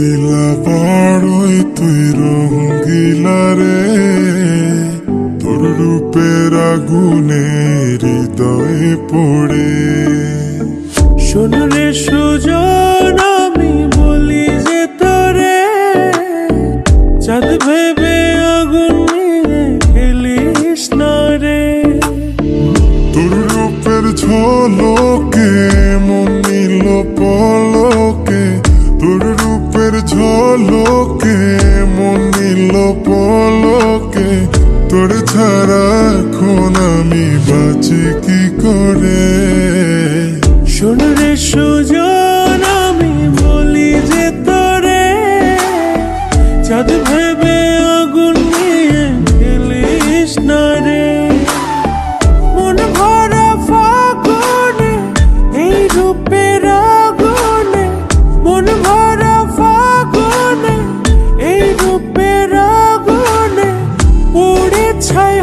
রঙ্গিলা পাড়ই তুই রঙ্গিলা রে। তোর রূপের আগুনে হৃদয়ে পড়ে। সোনারে সুযোগ ঝলকে মন নিল পলকে তোর ছাড়া এখন আমি বাঁচি কি করে? শোনরে সুজন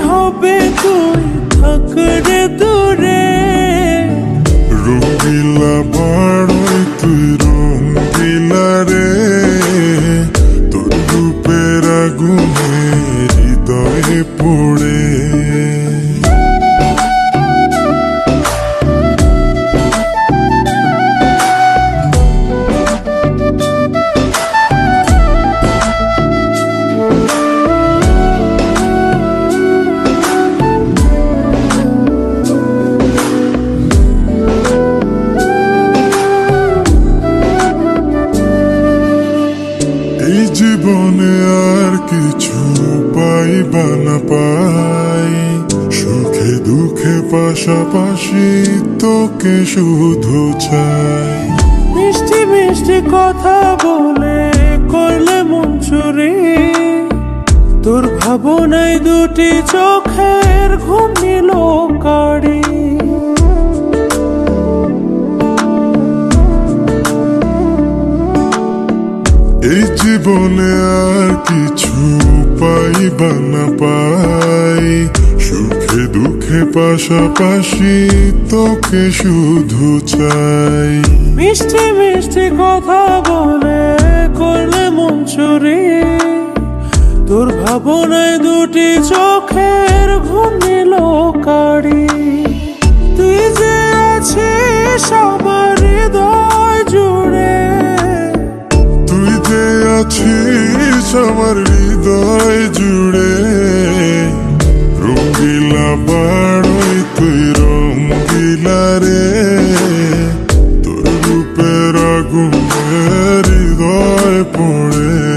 হবে তুই থাকরে দূরে? পাশাপাশি তোকে শুধু চাই। মিষ্টি মিষ্টি কথা বলে করলে মন চুরি তোর ভাবনায় দুটি চোখের ঘুম নিল কাড়ি। এই জীবনে আর কিছু পাইবা না পাই। দুঃখে পাশাপাশি তোকে শুধু চাই। মিষ্টি মিষ্টি কথা বলে করলে মন চুরি তোর ভাবনায় দুটি চোখের ঘুম নিল কাড়ি তুই যে আছিস আমার হৃদয় জুড়ে। তুই যে আছিস আমার হৃদয় হৃদয় পড়ে।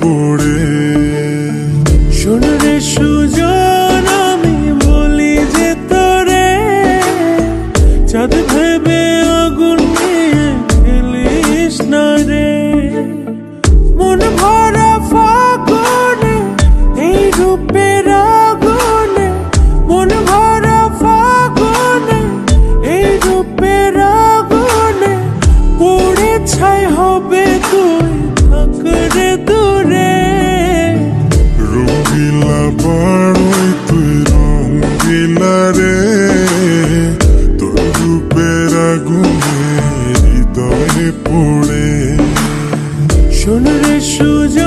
পড়ে হৃদয়ে পড়ে শোন রে সুজন